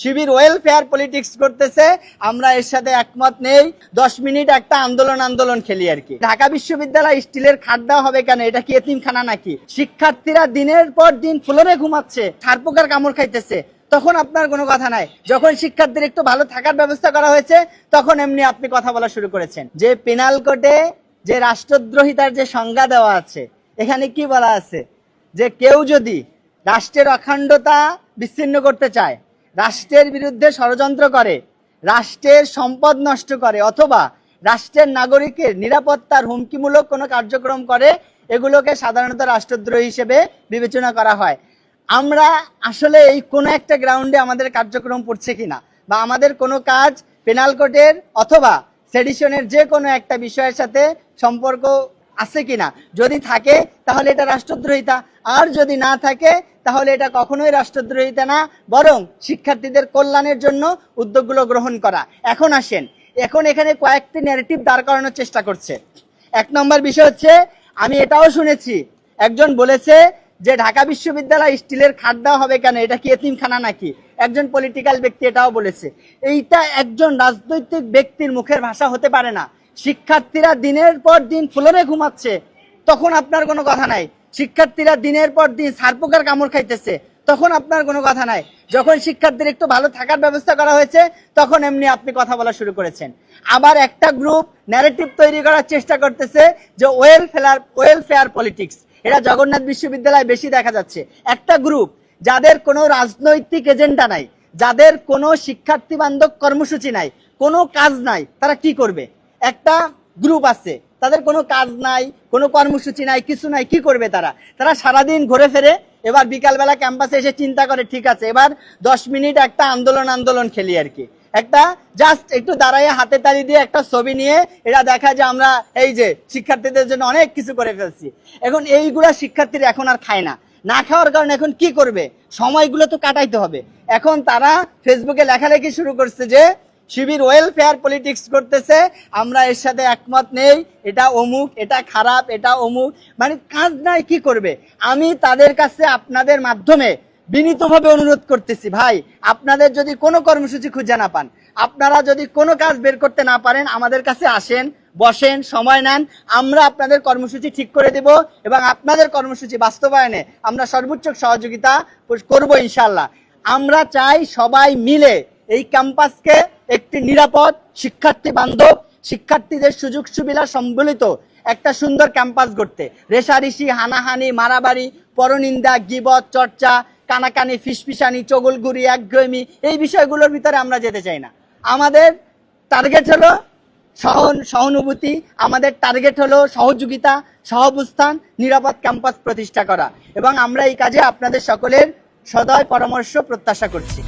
শিবির welfare politics করতেছে, আমরা এর সাথে একমত নেই। দশ মিনিট একটা আন্দোলন আন্দোলন খেলি আর কি। ঢাকা বিশ্ববিদ্যালয় স্টিলের খাট দেওয়া হবে কেন? এটা কি এতিমখানা নাকি? শিক্ষার্থীরা দিনের পর দিন ফ্লোরে ঘুমাচ্ছে ছারপোকার কামড় খাইতেছে। তখন আপনার কোনো কথা নাই। যখন শিক্ষার্থীর একটু ভালো থাকার ব্যবস্থা করা হয়েছে, তখন এমনি আপনি কথা বলা শুরু করেছেন। যে পেনাল কোর্টে যে রাষ্ট্রদ্রোহিতার যে সংজ্ঞা দেওয়া আছে, এখানে কি বলা আছে? যে কেউ যদি রাষ্ট্রের অখণ্ডতা বিচ্ছিন্ন করতে চায় রাষ্ট্রের বিরুদ্ধে ষড়যন্ত্র করে, রাষ্ট্রের সম্পদ নষ্ট করে অথবা রাষ্ট্রের নাগরিকের নিরাপত্তার হুমকিমূলক কোনো কার্যক্রম করে, এগুলোকে সাধারণত রাষ্ট্রদ্রোহী হিসেবে বিবেচনা করা হয়। আমরা আসলে এই কোনো একটা গ্রাউন্ডে আমাদের কার্যক্রম পড়ছে কিনা বা আমাদের কোনো কাজ পেনাল কোর্টের অথবা সেডিশনের যে কোনো একটা বিষয়ের সাথে সম্পর্ক আছে কিনা? যদি থাকে, তাহলে এটা রাষ্ট্রদ্রোহিতা। আর যদি না থাকে, তাহলে এটা কখনোই রাষ্ট্রদ্রোহিতা না। বরং শিক্ষার্থীদের কল্যাণের জন্য উদ্যোগগুলো গ্রহণ করা। এখন আসেন। এখন এখানে কয়েকটি ন্যারেটিভ দাঁড় করানোর চেষ্টা করছে। এক নম্বর বিষয় হচ্ছে, আমি এটাও শুনেছি। একজন বলেছে যে, ঢাকা বিশ্ববিদ্যালয় স্টিলের খাট দেওয়া হবে কেন? এটা কি এতিমখানা নাকি? একজন পলিটিক্যাল ব্যক্তি এটাও বলেছে। এইটা একজন রাজনৈতিক ব্যক্তির মুখের ভাষা হতে পারে না। শিক্ষার্থীরা দিনের পর দিন ফ্লোরে ঘুমাচ্ছে। তখন আপনার কোনো কথা নাই। শিক্ষার্থীরা দিনের পর দিন সারপোকার কামড় খাইতেছে। তখন আপনার কোনো কথা নাই। যখন শিক্ষার্থীর একটু ভালো থাকার ব্যবস্থা করা হয়েছে, তখন এমনি আপনি কথা বলা শুরু করেছেন। আবার একটা গ্রুপ ন্যারেটিভ তৈরি করার চেষ্টা করতেছে যে ওয়েল ওয়েলফেয়ার ওয়েলফেয়ার পলিটিক্স এটা জগন্নাথ বিশ্ববিদ্যালয়ে বেশি দেখা যাচ্ছে। একটা গ্রুপ যাদের কোনো রাজনৈতিক এজেন্ডা নাই, যাদের কোনো শিক্ষার্থী বান্ধব কর্মসূচি নাই, কোনো কাজ নাই, তারা কি করবে? একটা গ্রুপ আছে। তাদের কোনো কাজ নাই, কোনো কর্মসূচি নাই, কিছু নাই, কি করবে তারা? তারা সারাদিন ঘুরে ফেরে এবার বিকালবেলা ক্যাম্পাসে এসে চিন্তা করে, ঠিক আছে, এবার দশ মিনিট একটা আন্দোলন আন্দোলন খেলি আর কি। একটা জাস্ট একটু দাঁড়াইয়ে হাতে তালি দিয়ে একটা ছবি নিয়ে এটা দেখা যে আমরা এই যে শিক্ষার্থীদের জন্য অনেক কিছু করে ফেলছি। এখন এইগুলা শিক্ষার্থীরা এখন আর খায় না। না খাওয়ার কারণে এখন কি করবে? সময়গুলো তো কাটাইতে হবে। এখন তারা ফেসবুকে লেখালেখি শুরু করছে যে শিবির ওয়েলফেয়ার পলিটিক্স করতেছে, আমরা এর সাথে একমত নেই, এটা অমুক, এটা খারাপ, এটা অমুক। মানে কাজ নাই, কি করবে? আমি তাদের কাছে আপনাদের মাধ্যমে বিনীতভাবে অনুরোধ করতেছি, ভাই, আপনাদের যদি কোনো কর্মসূচি খুঁজে না পান, আপনারা যদি কোনো কাজ বের করতে না পারেন, আমাদের কাছে আসেন, বসেন, সময় নেন, আমরা আপনাদের কর্মসূচি ঠিক করে দেব এবং আপনাদের কর্মসূচি বাস্তবায়নে আমরা সর্বোচ্চ সহযোগিতা করব ইনশাল্লাহ আমরা চাই সবাই মিলে এই ক্যাম্পাসকে একটি নিরাপদ শিক্ষার্থী বান্ধব, শিক্ষার্থীদের সুযোগ সুবিধা সম্বলিত একটা সুন্দর ক্যাম্পাস গড়তে। রেশারেশি, হানাহানি, মারাবাড়ি, পরনিন্দা গিবত চর্চা, কানাকানি, ফিসফিসানি চগলগুড়ি একঘেয়েমি, এই বিষয়গুলোর ভিতরে আমরা যেতে চাই না। আমাদের টার্গেট হলো সহন, সহানুভূতি, আমাদের টার্গেট হলো সহযোগিতা, সহাবস্থান, নিরাপদ ক্যাম্পাস প্রতিষ্ঠা করা। এবং আমরা এই কাজে আপনাদের সকলের সদয় পরামর্শ, প্রত্যাশা করছি।